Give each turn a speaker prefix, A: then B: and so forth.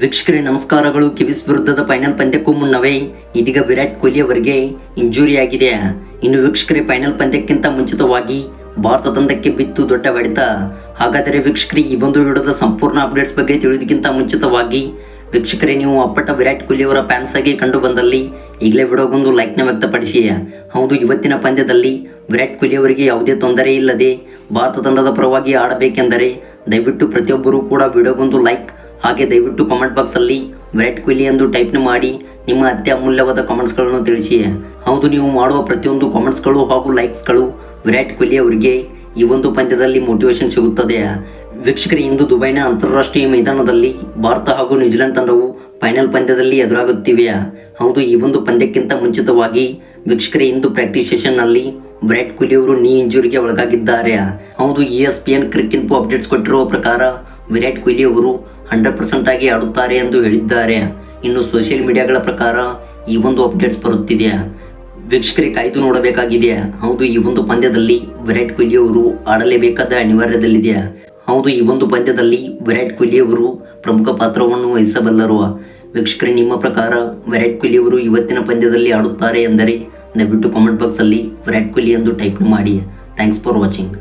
A: ವೀಕ್ಷಕರೇ, ನಮಸ್ಕಾರಗಳು. ಕಿವಿಸ್ ವಿರುದ್ಧದ ಫೈನಲ್ ಪಂದ್ಯಕ್ಕೂ ಮುನ್ನವೇ ಇದೀಗ ವಿರಾಟ್ ಕೊಹ್ಲಿ ಅವರಿಗೆ ಇಂಜುರಿ ಆಗಿದೆ ಇನ್ನು ವೀಕ್ಷಕರೇ ಫೈನಲ್ ಪಂದ್ಯಕ್ಕಿಂತ ಮುಂಚಿತವಾಗಿ ಭಾರತ ತಂಡಕ್ಕೆ ಬಿತ್ತು ದೊಡ್ಡ ಹೊಡೆತ. ಹಾಗಾದರೆ ವೀಕ್ಷಕರೇ, ಈ ಒಂದು ವಿಡಿಯೋದ ಸಂಪೂರ್ಣ ಅಪ್ಡೇಟ್ಸ್ ಬಗ್ಗೆ ತಿಳಿಯೋದಕ್ಕಿಂತ ಮುಂಚಿತವಾಗಿ ವೀಕ್ಷಕರೇ, ನೀವು ಅಪ್ಪಟ ವಿರಾಟ್ ಕೊಹ್ಲಿ ಅವರ ಫ್ಯಾನ್ಸ್ ಆಗಿ ಕಂಡು ಬಂದಲ್ಲಿ ಈಗಲೇ ವಿಡಿಯೋಗೊಂದು ಲೈಕ್ನ ವ್ಯಕ್ತಪಡಿಸಿ. ಹೌದು, ಇವತ್ತಿನ ಪಂದ್ಯದಲ್ಲಿ ವಿರಾಟ್ ಕೊಹ್ಲಿ ಅವರಿಗೆ ಯಾವುದೇ ತೊಂದರೆ ಇಲ್ಲದೆ ಭಾರತ ತಂಡದ ಪರವಾಗಿ ಆಡಬೇಕೆಂದರೆ ದಯವಿಟ್ಟು ಪ್ರತಿಯೊಬ್ಬರೂ ಕೂಡ ವಿಡಿಯೋಗೊಂದು ಲೈಕ್ ಹಾಗೆ ದಯವಿಟ್ಟು ಕಾಮೆಂಟ್ ಬಾಕ್ಸಲ್ಲಿ ವಿರಾಟ್ ಕೊಹ್ಲಿ ಎಂದು ಟೈಪ್ನ ಮಾಡಿ ನಿಮ್ಮ ಅತ್ಯಮೂಲ್ಯವಾದ ಕಾಮೆಂಟ್ಸ್ಗಳನ್ನು ತಿಳಿಸಿ. ಹೌದು, ನೀವು ಮಾಡುವ ಪ್ರತಿಯೊಂದು ಕಾಮೆಂಟ್ಸ್ಗಳು ಹಾಗೂ ಲೈಕ್ಸ್ಗಳು ವಿರಾಟ್ ಕೊಹ್ಲಿ ಅವರಿಗೆ ಈ ಒಂದು ಪಂದ್ಯದಲ್ಲಿ ಮೋಟಿವೇಶನ್ ಸಿಗುತ್ತದೆ. ವೀಕ್ಷಕರು, ಇಂದು ದುಬೈನ ಅಂತಾರಾಷ್ಟ್ರೀಯ ಮೈದಾನದಲ್ಲಿ ಭಾರತ ಹಾಗೂ ನ್ಯೂಜಿಲೆಂಡ್ ತಂಡವು ಫೈನಲ್ ಪಂದ್ಯದಲ್ಲಿ ಎದುರಾಗುತ್ತಿವೆ. ಹೌದು, ಈ ಒಂದು ಪಂದ್ಯಕ್ಕಿಂತ ಮುಂಚಿತವಾಗಿ ವೀಕ್ಷಕರೇ, ಇಂದು ಪ್ರಾಕ್ಟೀಸ್ ಸೆಷನ್ನಲ್ಲಿ ವಿರಾಟ್ ಕೊಹ್ಲಿ ಅವರು ನೀ ಇಂಜುರಿಗೆ ಒಳಗಾಗಿದ್ದಾರೆ. ಹೌದು E S P N cricket updates ಕೊಟ್ಟಿರುವ ಪ್ರಕಾರ ವಿರಾಟ್ ಕೊಹ್ಲಿ ಅವರು ಹಂಡ್ರೆಡ್ ಪರ್ಸೆಂಟ್ ಆಗಿ ಆಡುತ್ತಾರೆ ಎಂದು ಹೇಳಿದ್ದಾರೆ. ಇನ್ನು ಸೋಷಿಯಲ್ ಮೀಡಿಯಾಗಳ ಪ್ರಕಾರ ಈ ಒಂದು ಅಪ್ಡೇಟ್ಸ್ ಬರುತ್ತಿದೆ. ವೀಕ್ಷಕರೇ ಕಾಯ್ದು ನೋಡಬೇಕಾಗಿದೆ. ಹೌದು, ಈ ಒಂದು ಪಂದ್ಯದಲ್ಲಿ ವಿರಾಟ್ ಕೊಹ್ಲಿ ಅವರು ಆಡಲೇಬೇಕಾದ ಅನಿವಾರ್ಯದಲ್ಲಿದೆ. ಹೌದು, ಈ ಒಂದು ಪಂದ್ಯದಲ್ಲಿ ವಿರಾಟ್ ಕೊಹ್ಲಿ ಅವರು ಪ್ರಮುಖ ಪಾತ್ರವನ್ನು ವಹಿಸಬಲ್ಲರು. ವೀಕ್ಷಕರೇ, ನಿಮ್ಮ ಪ್ರಕಾರ ವಿರಾಟ್ ಕೊಹ್ಲಿ ಅವರು ಇವತ್ತಿನ ಪಂದ್ಯದಲ್ಲಿ ಆಡುತ್ತಾರೆ ಎಂದರೆ ದಯವಿಟ್ಟು ಕಾಮೆಂಟ್ ಬಾಕ್ಸಲ್ಲಿ ವಿರಾಟ್ ಕೊಹ್ಲಿ ಎಂದು ಟೈಪ್ ಮಾಡಿ. Thanks for watching